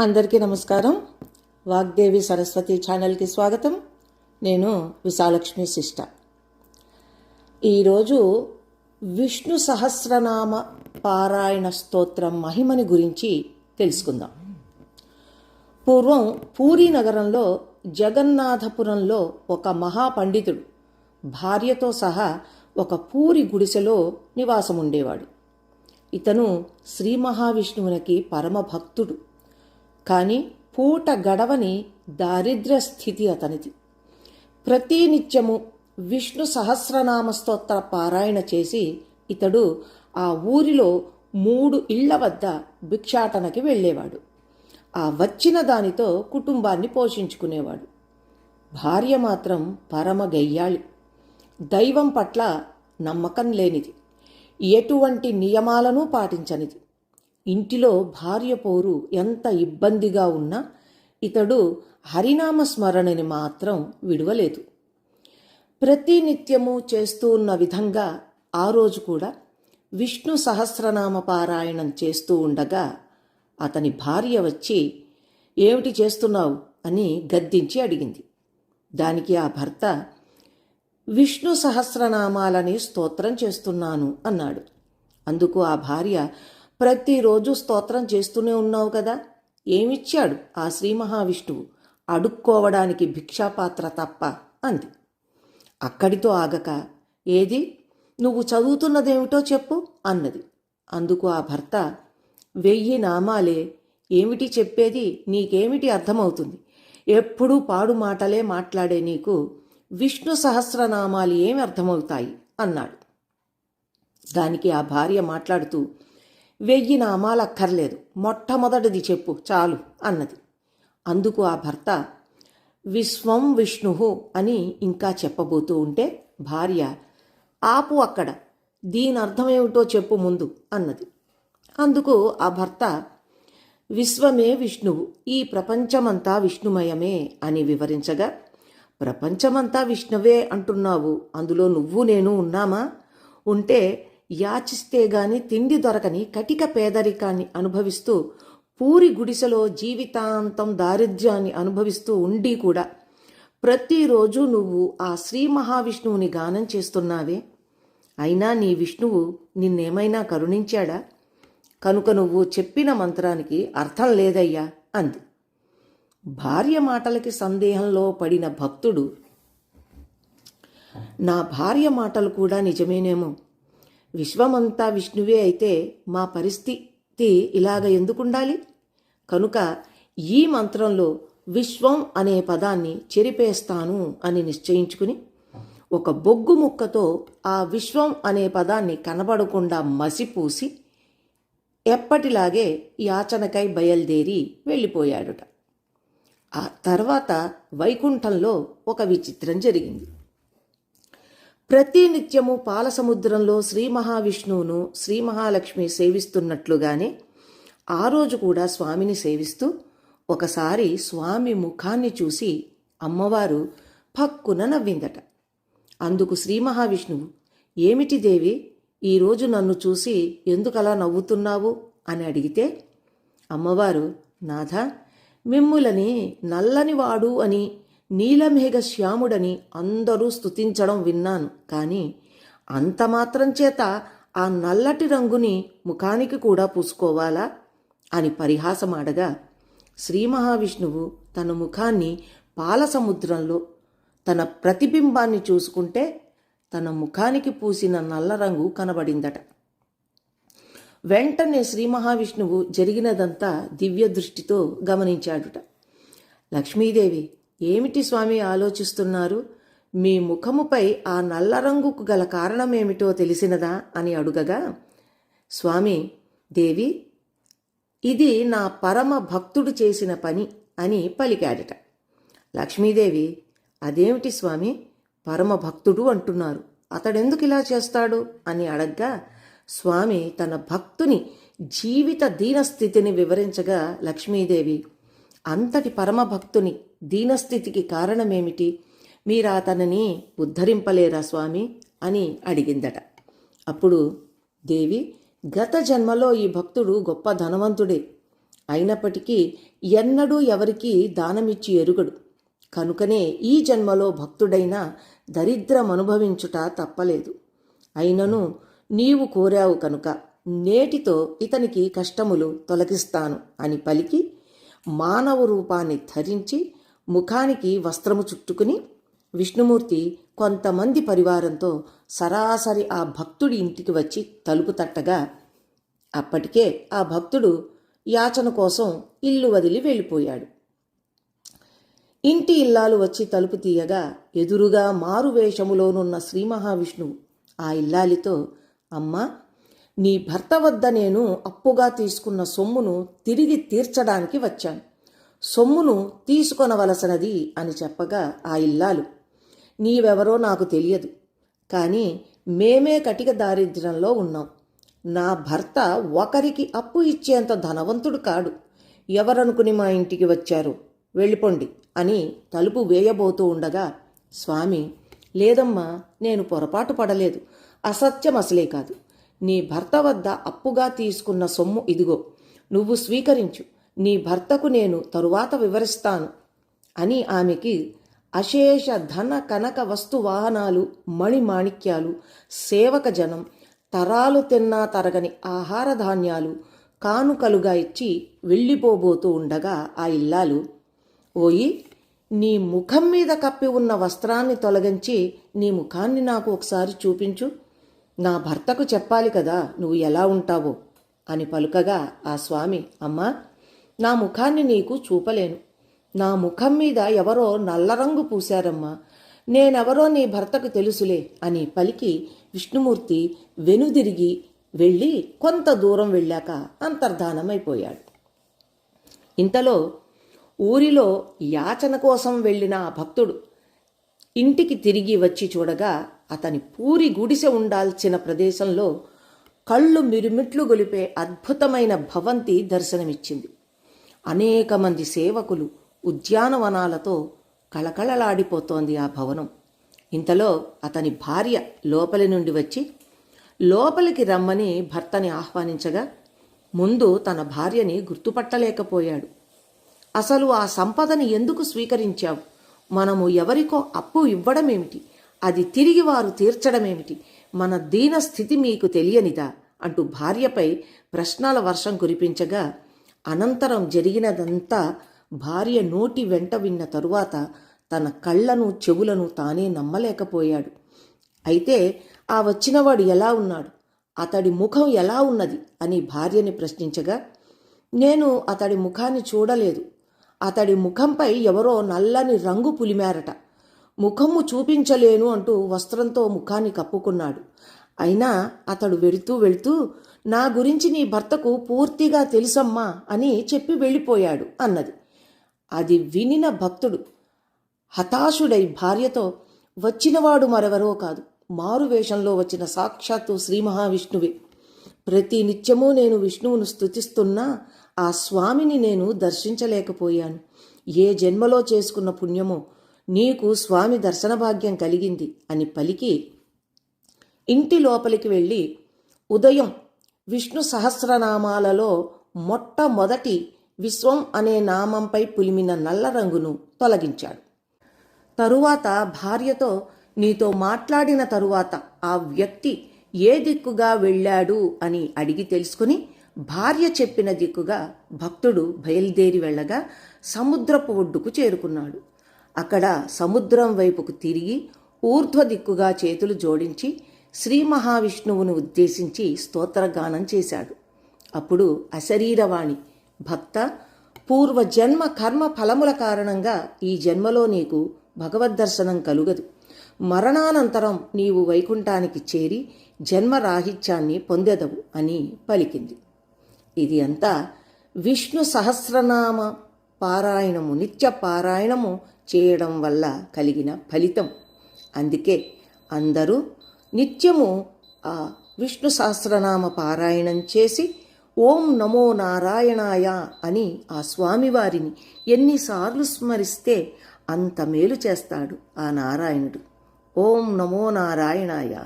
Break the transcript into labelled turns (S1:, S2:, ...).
S1: అందరికీ నమస్కారం. వాగ్దేవి సరస్వతి ఛానల్కి స్వాగతం. నేను విశాలక్ష్మి శిష్ట. ఈరోజు విష్ణు సహస్రనామ పారాయణ స్తోత్రం మహిమని గురించి తెలుసుకుందాం. పూర్వం పూరీ నగరంలో జగన్నాథపురంలో ఒక మహాపండితుడు భార్యతో సహా ఒక పూరి గుడిసెలో నివాసం ఉండేవాడు ఇతను శ్రీ మహావిష్ణువునికి పరమ భక్తుడు కానీ పూట గడవని దారిద్ర్య స్థితి అతనిది. ప్రతినిత్యము విష్ణు సహస్రనామ స్తోత్ర పారాయణ చేసి ఇతడు ఆ ఊరిలో మూడు ఇళ్ళ వద్ద భిక్షాటనకి వెళ్ళేవాడు. ఆ వచ్చిన దానితో కుటుంబాన్ని పోషించుకునేవాడు. భార్య మాత్రం పరమ గయ్యాళి. దైవం పట్ల నమ్మకం లేనిది. ఎటువంటి నియమాలను పాటించనిది. ఇంటిలో భార్య పోరు ఎంత ఇబ్బందిగా ఉన్నా ఇతడు హరినామ స్మరణని మాత్రం విడవలేదు. ప్రతినిత్యము చేస్తూ ఉన్న విధంగా ఆ రోజు కూడా విష్ణు సహస్రనామ పారాయణం చేస్తూ ఉండగా అతని భార్య వచ్చి ఏమిటి చేస్తున్నావు? అని గద్దించి అడిగింది. దానికి ఆ భర్త విష్ణు సహస్రనామాలని స్తోత్రం చేస్తున్నాను అన్నాడు. అందుకు ఆ భార్య ప్రతిరోజు స్తోత్రం చేస్తూనే ఉన్నావు కదా? ఏమిచ్చాడు ఆ శ్రీ మహావిష్ణువు? అడుక్కోవడానికి భిక్షాపాత్ర తప్ప అంది. అక్కడితో ఆగక ఏది? నువ్వు చదువుతున్నదేమిటో చెప్పు అన్నది. అందుకు ఆ భర్త వెయ్యి నామాలే ఏమిటి చెప్పేది? నీకేమిటి అర్థమవుతుంది? ఎప్పుడూ పాడు మాటలే మాట్లాడే నీకు విష్ణు సహస్రనామాలు ఏమి అర్థమవుతాయి? అన్నాడు. దానికి ఆ భార్య మాట్లాడుతూ వెయ్యి నామాలు అక్కర్లేదు. మొట్టమొదటిది చెప్పు చాలు అన్నది. అందుకు ఆ భర్త విశ్వం విష్ణు అని ఇంకా చెప్పబోతూ ఉంటే భార్య ఆపు అక్కడ దీని అర్థమేమిటో చెప్పు ముందు అన్నది. అందుకు ఆ భర్త విశ్వమే విష్ణువు ఈ ప్రపంచమంతా విష్ణుమయమే అని వివరించగా ప్రపంచమంతా విష్ణువే అంటున్నావు అందులో నువ్వు నేను ఉన్నామా? ఉంటే యాచిస్తే గాని తిండి దొరకని కటిక పేదరికాన్ని అనుభవిస్తూ పూరి గుడిసెలో జీవితాంతం దారిద్ర్యాన్ని అనుభవిస్తూ ఉండి కూడా ప్రతిరోజు నువ్వు ఆ శ్రీ మహావిష్ణువుని గానం చేస్తున్నావే? అయినా నీ విష్ణువు నిన్నేమైనా కరుణించాడా? కనుక నువ్వు చెప్పిన మంత్రానికి అర్థం లేదయ్యా అంది. భార్య మాటలకి సందేహంలో పడిన భక్తుడు నా భార్య మాటలు కూడా నిజమేనేమో? విశ్వమంతా విష్ణువే అయితే మా పరిస్థితి ఇలాగ ఎందుకుండాలి? కనుక ఈ మంత్రంలో విశ్వం అనే పదాన్ని చెరిపేస్తాను అని నిశ్చయించుకుని ఒక బొగ్గు ముక్కతో ఆ విశ్వం అనే పదాన్ని కనబడకుండా మసిపూసి ఎప్పటిలాగే యాచనకై బయలుదేరి వెళ్ళిపోయాడుట. ఆ తర్వాత వైకుంఠంలో ఒక విచిత్రం జరిగింది. ప్రతినిత్యము పాలసముద్రంలో శ్రీ మహావిష్ణువును శ్రీ మహాలక్ష్మి సేవిస్తున్నట్లుగానే ఆ రోజు కూడా స్వామిని సేవిస్తూ ఒకసారి స్వామి ముఖాన్ని చూసి అమ్మవారు పక్కున నవ్విందట. అందుకు శ్రీ మహావిష్ణువు ఏమిటి దేవి ఈరోజు నన్ను చూసి ఎందుకలా నవ్వుతున్నావు? అని అడిగితే అమ్మవారు నాథ మిమ్ములని నల్లని వాడు అని నీలమేఘ శ్యాముడని అందరూ స్తుతించడం విన్నాను. కానీ అంత మాత్రం చేత ఆ నల్లటి రంగుని ముఖానికి కూడా పూసుకోవాలా? అని పరిహాసమాడగా శ్రీ మహావిష్ణువు తన ముఖాన్ని పాల సముద్రంలో తన ప్రతిబింబాన్ని చూసుకుంటే తన ముఖానికి పూసిన నల్ల రంగు కనబడిందట. వెంటనే శ్రీ మహావిష్ణువు జరిగినదంతా దివ్య దృష్టితో గమనించాడుట. లక్ష్మీదేవి ఏమిటి స్వామి ఆలోచిస్తున్నారు? మీ ముఖముపై ఆ నల్ల రంగుకు గల కారణమేమిటో తెలిసినదా? అని అడుగగా స్వామి దేవి ఇది నా పరమ భక్తుడు చేసిన పని అని పలికాడట. లక్ష్మీదేవి అదేమిటి స్వామి? పరమ భక్తుడు అంటున్నారు. అతడెందుకు ఇలా చేస్తాడు? అని అడగ్గా స్వామి తన భక్తుని జీవిత దీనస్థితిని వివరించగా లక్ష్మీదేవి అంతటి పరమభక్తుని దీనస్థితికి కారణమేమిటి? మీరు అతనిని ఉద్ధరింపలేరా స్వామి? అని అడిగిందట. అప్పుడు దేవి గత జన్మలో ఈ భక్తుడు గొప్ప ధనవంతుడే. అయినప్పటికీ ఎన్నడూ ఎవరికీ దానమిచ్చి ఎరుగడు. కనుకనే ఈ జన్మలో భక్తుడైన దరిద్రమనుభవించుట తప్పలేదు. అయినను నీవు కోరావు కనుక నేటితో ఇతనికి కష్టములు తొలగిస్తాను అని పలికి మానవ రూపాన్ని ధరించి ముఖానికి వస్త్రము చుట్టుకుని విష్ణుమూర్తి కొంతమంది పరివారంతో సరాసరి ఆ భక్తుడి ఇంటికి వచ్చి తలుపు తట్టగా అప్పటికే ఆ భక్తుడు యాచన కోసం ఇల్లు వదిలి వెళ్ళిపోయాడు. ఇంటి ఇల్లాలు వచ్చి తలుపు తీయగా ఎదురుగా మారువేషములోనున్న శ్రీ మహావిష్ణువు ఆ ఇల్లాలితో అమ్మా నీ భర్త వద్ద నేను అప్పుగా తీసుకున్న సొమ్మును తిరిగి తీర్చడానికి వచ్చాను. సొమ్మును తీసుకొనవలసినది అని చెప్పగా ఆ ఇల్లాలు. నీవెవరో నాకు తెలియదు. కానీ మేమే కటిక దారిద్ర్యంలో ఉన్నాం. నా భర్త ఒకరికి అప్పు ఇచ్చేంత ధనవంతుడు కాడు. ఎవరనుకుని మా ఇంటికి వచ్చారు? వెళ్ళిపోండి అని తలుపు వేయబోతూ ఉండగా స్వామి లేదమ్మా నేను పొరపాటు పడలేదు. అసత్యం అసలే కాదు. నీ భర్త వద్ద అప్పుగా తీసుకున్న సొమ్ము ఇదిగో నువ్వు స్వీకరించు. నీ భర్తకు నేను తరువాత వివరిస్తాను. అని ఆమెకి అశేష ధన కనక వస్తు వాహనాలు మణిమాణిక్యాలు సేవక జనం తరాలు తిన్నా తరగని ఆహార ధాన్యాలు కానుకలుగా ఇచ్చి వెళ్ళిపోబోతూ ఉండగా ఆ ఇల్లాలు ఓయి నీ ముఖం మీద కప్పి ఉన్న వస్త్రాన్ని తొలగించి నీ ముఖాన్ని నాకు ఒకసారి చూపించు. నా భర్తకు చెప్పాలి కదా నువ్వు ఎలా ఉంటావో అని పలుకగా ఆ స్వామి అమ్మా నా ముఖాన్ని నీకు చూపలేను. నా ముఖం మీద ఎవరో నల్లరంగు పూశారమ్మా. నేనెవరో నీ భర్తకు తెలుసులే అని పలికి విష్ణుమూర్తి వెనుదిరిగి వెళ్ళి కొంత దూరం వెళ్ళాక అంతర్ధానమైపోయాడు. ఇంతలో ఊరిలో యాచన కోసం వెళ్ళిన ఆ భక్తుడు ఇంటికి తిరిగి వచ్చి చూడగా అతని పూరి గుడిసె ఉండాల్సిన ప్రదేశంలో కళ్ళు మిరుమిట్లు గొలిపే అద్భుతమైన భవంతి దర్శనమిచ్చింది. అనేక మంది సేవకులు ఉద్యానవనాలతో కళకళలాడిపోతోంది ఆ భవనం. ఇంతలో అతని భార్య లోపలి నుండి వచ్చి లోపలికి రమ్మని భర్తని ఆహ్వానించగా ముందు తన భార్యని గుర్తుపట్టలేకపోయాడు. అసలు ఆ సంపదని ఎందుకు స్వీకరించావు? మనము ఎవరికో అప్పు ఇవ్వడమేమిటి? అది తిరిగి వారు తీర్చడమేమిటి? మన దీన స్థితి మీకు తెలియనిదా? అంటూ భార్యపై ప్రశ్నల వర్షం కురిపించగా అనంతరం జరిగినదంతా భార్య నోటి వెంట విన్న తరువాత తన కళ్ళను చెవులను తానే నమ్మలేకపోయాడు. అయితే ఆ వచ్చినవాడు ఎలా ఉన్నాడు? అతడి ముఖం ఎలా ఉన్నది? అని భార్యని ప్రశ్నించగా నేను అతడి ముఖాన్ని చూడలేదు. అతడి ముఖంపై ఎవరో నల్లని రంగు పులిమారట. ముఖము చూపించలేను అంటూ వస్త్రంతో ముఖాన్ని కప్పుకున్నాడు. అయినా అతడు వెళుతూ వెళుతూ నా గురించి నీ భర్తకు పూర్తిగా తెలుసమ్మా అని చెప్పి వెళ్ళిపోయాడు అన్నది. అది వినిన భక్తుడు. హతాశుడై భార్యతో వచ్చినవాడు మరెవరో కాదు మారు వేషంలో వచ్చిన సాక్షాత్తు శ్రీ మహావిష్ణువే. ప్రతి నిత్యము నేను విష్ణువును స్తుతిస్తున్నా ఆ స్వామిని నేను దర్శించలేకపోయాను. ఏ జన్మలో చేసుకున్న పుణ్యమో నీకు స్వామి దర్శన భాగ్యం కలిగింది అని పలికి ఇంటి లోపలికి వెళ్ళి ఉదయం విష్ణు సహస్రనామాలలో మొట్టమొదటి విశ్వం అనే నామంపై పులిమిన నల్ల రంగును తొలగించాడు. తరువాత భార్యతో నీతో మాట్లాడిన తరువాత ఆ వ్యక్తి ఏ దిక్కుగా వెళ్ళాడు అని అడిగి తెలుసుకుని భార్య చెప్పిన దిక్కుగా భక్తుడు బయలుదేరి వెళ్ళగా సముద్రపు ఒడ్డుకు చేరుకున్నాడు. అక్కడ సముద్రం వైపుకు తిరిగి ఊర్ధ్వ దిక్కుగా చేతులు జోడించి శ్రీ మహావిష్ణువును ఉద్దేశించి స్తోత్రగానం చేశాడు. అప్పుడు అశరీరవాణి భక్త పూర్వజన్మ కర్మ ఫలముల కారణంగా ఈ జన్మలో నీకు భగవద్దర్శనం కలుగదు. మరణానంతరం నీవు వైకుంఠానికి చేరి జన్మరాహిత్యాన్ని పొందెదవు అని పలికింది. ఇది అంతా విష్ణు సహస్రనామ పారాయణము నిత్య పారాయణము చేయడం వల్ల కలిగిన ఫలితం. అందుకే అందరూ నిత్యము ఆ విష్ణు సహస్రనామ పారాయణం చేసి ఓం నమో నారాయణాయ అని ఆ స్వామివారిని ఎన్నిసార్లు స్మరిస్తే అంత మేలు చేస్తాడు ఆ నారాయణుడు. ఓం నమో నారాయణాయ.